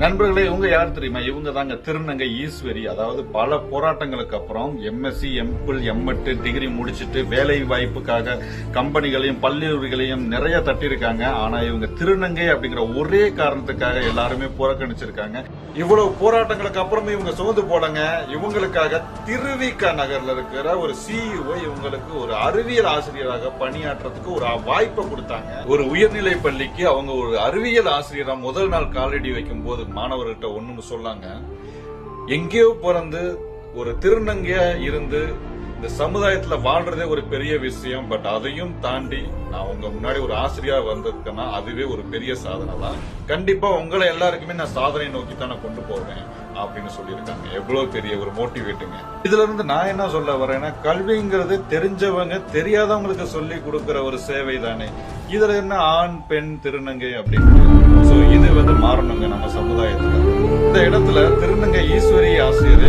நண்பர்களே இவங்க யார் தெரியுமா? இவங்க தாங்க திருநங்கை ஈஸ்வரி. அதாவது பல போராட்டங்களுக்கு அப்புறம் எம்எஸ்சி எம்பிள் எம்எட்டு டிகிரி முடிச்சிட்டு வேலை வாய்ப்புக்காக கம்பெனிகளையும் பள்ளிகளையும் நிறைய தட்டியிருக்காங்க. ஆனா இவங்க திருநங்கை அப்படிங்கிற ஒரே காரணத்துக்காக எல்லாருமே புறக்கணிச்சிருக்காங்க. இவ்வளவு போராட்டங்களுக்கு அப்புறமே இவங்க சுமந்து போலங்க இவங்களுக்காக திருவிக நகர்ல இருக்கிற ஒரு சிஇஓ இவங்களுக்கு ஒரு அறிவியல் ஆசிரியராக பணியாற்றுறதுக்கு ஒரு வாய்ப்பை கொடுத்தாங்க. ஒரு உயர்நிலை பள்ளிக்கு அவங்க ஒரு அறிவியல் ஆசிரியரா முதல் நாள் காலடி வைக்கும் போது மாணவர்கிட்ட ஒண்ணுன்னு சொல்லாங்க எங்கேயோ பிறந்து ஒரு திருநங்கையா இருந்து இந்த சமுதாயத்துல வாழ்றதே ஒரு பெரிய விஷயம் பட் அதையும் தாண்டி நான் உங்க முன்னாடி ஒரு ஆசிரியா வந்திருக்கேன்னா அதுவே ஒரு பெரிய சாதனை தான். கண்டிப்பா உங்களை எல்லாருக்குமே நான் சாதனை நோக்கி தான் நான் கொண்டு போவேன் அப்படின்னு சொல்லியிருக்காங்க. எவ்வளவு பெரிய ஒரு மோட்டிவேட்டுங்க இதுல இருந்து நான் என்ன சொல்ல வரேன்னா கல்விங்கிறது தெரிஞ்சவங்க தெரியாதவங்களுக்கு சொல்லி கொடுக்கிற ஒரு சேவை தானே. இதுல என்ன ஆண் பெண் திருநங்கை அப்படின்னு ஸோ இது வந்து மாறணுங்க நம்ம சமுதாயத்துல. இந்த இடத்துல திருநங்கை ஈஸ்வரி ஆசிரியர்